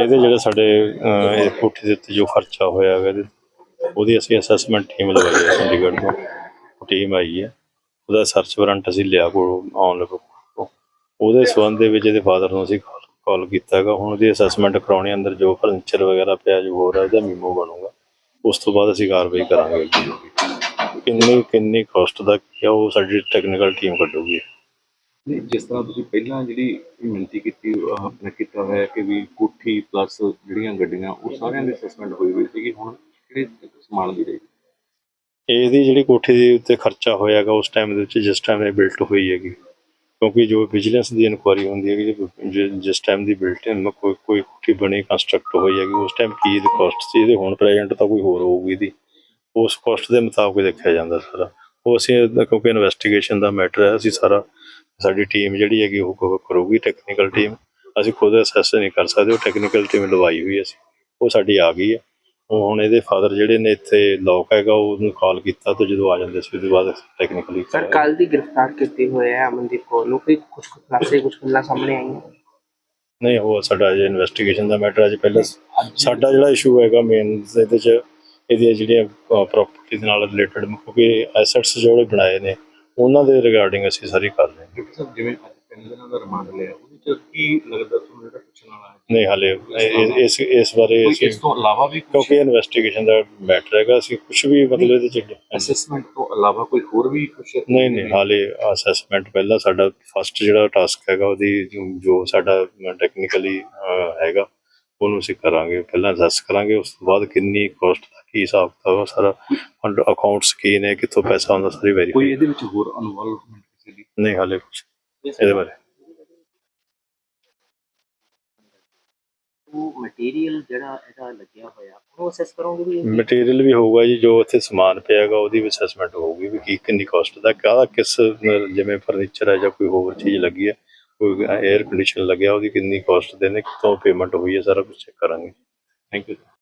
ਇਹਦੇ ਜਿਹੜੇ ਸਾਡੇ ਅਹ, ਇਹ ਕੋਠੀ ਦੇ ਉੱਤੇ ਜੋ ਖਰਚਾ ਹੋਇਆ ਹੈਗਾ ਇਹਦੇ ਉਹਦੀ ਅਸੀਂ ਅਸੈਸਮੈਂਟ ਟੀਮ ਲਗਾਈ ਹੈ ਚੰਡੀਗੜ੍ਹ ਤੋਂ। ਟੀਮ ਆਈ ਹੈ। ਉਹਦਾ ਸਰਚ ਵਾਰੰਟ ਅਸੀਂ ਲਿਆ ਕੋਲ ਆਨਲਾਈਨ ਉਹਦੇ ਸਬੰਧ ਦੇ ਵਿੱਚ ਇਹਦੇ ਫਾਦਰ ਨੂੰ ਅਸੀਂ ਕਾਲ ਕੀਤਾ ਹੈਗਾ। ਹੁਣ ਉਹਦੀ ਅਸੈਸਮੈਂਟ ਕਰਾਉਣੀ ਅੰਦਰ ਜੋ ਫਰਨੀਚਰ ਵਗੈਰਾ ਪਿਆ ਜੋ ਹੋਰ ਹੈ ਇਹਦਾ ਮੀਮੋ ਬਣੂਗਾ। ਉਸ ਤੋਂ ਬਾਅਦ ਅਸੀਂ ਕਾਰਵਾਈ ਕਰਾਂਗੇ ਕਿੰਨੀ ਕਿੰਨੀ ਕਾਸਟ ਦਾ ਕੀ ਆ ਉਹ ਸਾਡੀ ਟੈਕਨੀਕਲ ਟੀਮ ਕੱਢੂਗੀ। ਨਹੀਂ, ਜਿਸ ਤਰ੍ਹਾਂ ਤੁਸੀਂ ਪਹਿਲਾਂ ਜਿਹੜੀ ਮਿਹਨਤੀ ਕੀਤੀ, ਅਹ, ਆਪਣਾ ਕੀਤਾ ਹੋਇਆ ਕਿ ਵੀ ਕੋਠੀ ਪਲੱਸ ਜਿਹੜੀਆਂ ਗੱਡੀਆਂ, ਉਹ ਸਾਰਿਆਂ ਦੀ ਅਸੈਸਮੈਂਟ ਹੋਈ ਹੋਈ ਸੀਗੀ, ਹੁਣ ਕਿਹੜੇ ਸਮਾਨ ਦੀ ਰਹੀ? ਇਹਦੀ ਜਿਹੜੀ ਕੋਠੀ ਦੇ ਉੱਤੇ ਖਰਚਾ ਹੋਇਆਗਾ ਉਸ ਟਾਈਮ ਦੇ ਵਿੱਚ ਜਿਸ ਟਾਈਮ ਇਹ ਬਿਲਟ ਹੋਈ ਹੈਗੀ। ਕਿਉਂਕਿ ਜੋ ਵਿਜੀਲੈਂਸ ਦੀ ਇਨਕੁਆਰੀ ਹੁੰਦੀ ਹੈਗੀ, ਜੇ- ਜਿਸ ਟਾਈਮ ਦੀ ਬਿਲਟਿੰਗ ਕੋਈ ਕੋਈ ਕੋਠੀ ਬਣੀ ਕੰਸਟਰਕਟ ਹੋਈ ਹੈਗੀ, ਉਸ ਟਾਈਮ ਕੀ ਦੀ ਕਾਸਟ ਸੀ? ਇਹਦੇ ਹੁਣ ਪ੍ਰੈਜ਼ੈਂਟ ਤਾਂ ਕੋਈ ਹੋਰ ਹੋਊਗੀ ਦੀ ਉਸ ਕਾਸਟ ਦੇ ਮੁਤਾਬਕ ਦੇਖਿਆ ਜਾਂਦਾ ਸਾਰਾ। ਉਹ ਅਸੀਂ, ਕਿਉਂਕਿ ਇਨਵੈਸਟੀਗੇਸ਼ਨ ਦਾ ਮੈਟਰ ਹੈ, ਅਸੀਂ ਸਾਰਾ ਸਾਡੀ ਟੀਮ ਜਿਹੜੀ ਹੈਗੀ ਉਹ ਕਰੂਗੀ ਟੈਕਨੀਕਲ ਟੀਮ ਅਸੀਂ ਖੁਦ ਅਸੈਸ ਨਹੀਂ ਕਰ ਸਕਦੇ ਉਹ ਟੈਕਨੀਕਲ ਟੀਮ ਲਵਾਈ ਹੋਈ ਅਸੀਂ। ਉਹ ਸਾਡੀ ਆ ਗਈ ਹੈ। ਹੁਣ ਇਹਦੇ ਫਾਦਰ ਜਿਹੜੇ ਨੇ ਇੱਥੇ ਲੋਕ ਹੈਗਾ ਉਹਨੂੰ ਕਾਲ ਕੀਤਾ ਤੇ ਜਦੋਂ ਆ ਜਾਂਦੇ ਸੀ ਉਹਦੇ ਬਾਅਦ ਟੈਕਨੀਕਲੀ ਸਰ ਕੱਲ ਦੀ ਗ੍ਰਿਫਤਾਰ ਕੀਤੀ ਹੋਏ ਹੈ ਅਮਨਦੀਪ ਕੌਰ ਨੂੰ। ਕੋਈ ਕੁਝ ਖੁਲਾਸੇ ਕੁਝ ਗੱਲਾਂ ਸਾਹਮਣੇ ਆਈਆਂ? ਨਹੀਂ ਉਹ ਸਾਡਾ ਅਜੇ ਇਨਵੈਸਟੀਗੇਸ਼ਨ ਦਾ ਮੈਟਰ ਅਜੇ ਪਹਿਲਾਂ ਸਾਡਾ ਜਿਹੜਾ ਇਸ਼ੂ ਹੈਗਾ ਮੇਨ ਇਹਦੇ ਚ ਇਹਦੀਆਂ ਜਿਹੜੀਆਂ ਪ੍ਰਾਪਰਟੀ ਦੇ ਨਾਲ ਰਿਲੇਟਡ ਕਿਉਂਕਿ ਐਸੈਟਸ ਜਿਹੜੇ ਬਣਾਏ ਨੇ ਉਹਨਾਂ ਦੇ ਰਿਗਾਰਡਿੰਗ ਅਸੀਂ ਸਾਰੀ ਕਰ ਰਹੇ ਹਾਂ। ਸਾਹਿਬ ਜਿਵੇਂ ਅੱਜ ਤਿੰਨ ਦਿਨਾਂ ਦਾ ਰਿਮਾਂਡ ਲਿਆ ਉਹਦੇ ਚ ਕੀ ਲੱਗਦਾ ਤੁਹਾਨੂੰ ਜਿਹੜਾ ਪੁੱਛਣ ਵਾਲਾ ਹੈ? ਨਹੀਂ ਹਾਲੇ ਇਸ ਇਸ ਬਾਰੇ ਕੋਈ ਅਸੀਂ ਇਸ ਤੋਂ ਇਲਾਵਾ ਵੀ ਕੁਝ ਕਿਉਂਕਿ ਇਨਵੈਸਟੀਗੇਸ਼ਨ ਦਾ ਮੈਟਰ ਹੈਗਾ ਅਸੀਂ ਕੁਝ ਵੀ ਮਤਲਬ ਇਹਦੇ ਚ ਅਸੈਸਮੈਂਟ ਤੋਂ ਇਲਾਵਾ ਕੋਈ ਹੋਰ ਵੀ ਕੁਝ ਨਹੀਂ ਨਹੀਂ ਹਾਲੇ ਅਸੈਸਮੈਂਟ ਪਹਿਲਾਂ ਸਾਡਾ ਫਸਟ ਜਿਹੜਾ ਟਾਸਕ ਹੈਗਾ ਉਹਦੀ ਜੋ- ਸਾਡਾ ਟੈਕਨੀਕਲੀ ਹੈਗਾ ਉਹਨੂੰ ਅਸੀਂ ਕਰਾਂਗੇ ਪਹਿਲਾਂ ਅਸੈਸ ਕਰਾਂਗੇ ਉਸ ਤੋਂ ਬਾਅਦ ਕਿੰਨੀ ਕਾਸਟ ਕੀ ਹਿਸਾਬ ਕਿਤਾਬ ਆ ਸਾਰਾ? ਅਕਾਊਂਟਸ ਕੀ ਨੇ ਕਿੱਥੋਂ ਪੈਸਾ ਆਉਂਦਾ ਸਾਰੀ ਕੋਈ ਵੈਰੀਫਾਈ ਇਹਦੇ ਵਿੱਚ ਹੋਰ ਇਨਵੋਲਵਮੈਂਟ ਕਿਸੇ ਦੀ? ਨਹੀਂ ਹਾਲੇ ਕੁਝ ਇਹਦੇ ਬਾਰੇ। ਉਹ ਮਟੀਰੀਅਲ ਜਿਹੜਾ ਇਹਦਾ ਲੱਗਿਆ ਹੋਇਆ ਉਹਨੂੰ ਅਸੈਸ ਕਰੋਗੇ ਵੀ ਮਟੀਰੀਅਲ ਵੀ ਹੋਊਗਾ ਜੀ ਜੋ ਉੱਥੇ ਸਮਾਨ ਪਿਆ ਹੈਗਾ ਉਹਦੀ ਵੀ ਅਸੈਸਮੈਂਟ ਹੋਊਗੀ ਵੀ ਕੀ ਕਿੰਨੀ ਕਾਸਟ ਦਾ ਕਾਹਦਾ ਕਿਸ ਅਹ, ਜਿਵੇਂ ਫਰਨੀਚਰ ਹੈ ਜਾਂ ਕੋਈ ਹੋਰ ਚੀਜ਼ ਲੱਗੀ ਹੈ ਕੋਈ 에ਅਰ ਕੰਡੀਸ਼ਨ ਲੱਗਿਆ ਉਹਦੀ ਕਿੰਨੀ ਕਾਸਟ ਦੇ ਨੇ ਕਿੱਥੋਂ ਪੇਮੈਂਟ ਹੋਈ ਹੈ ਸਾਰਾ ਕੁਝ ਚੈੱਕ ਕਰਾਂਗੇ। Thank you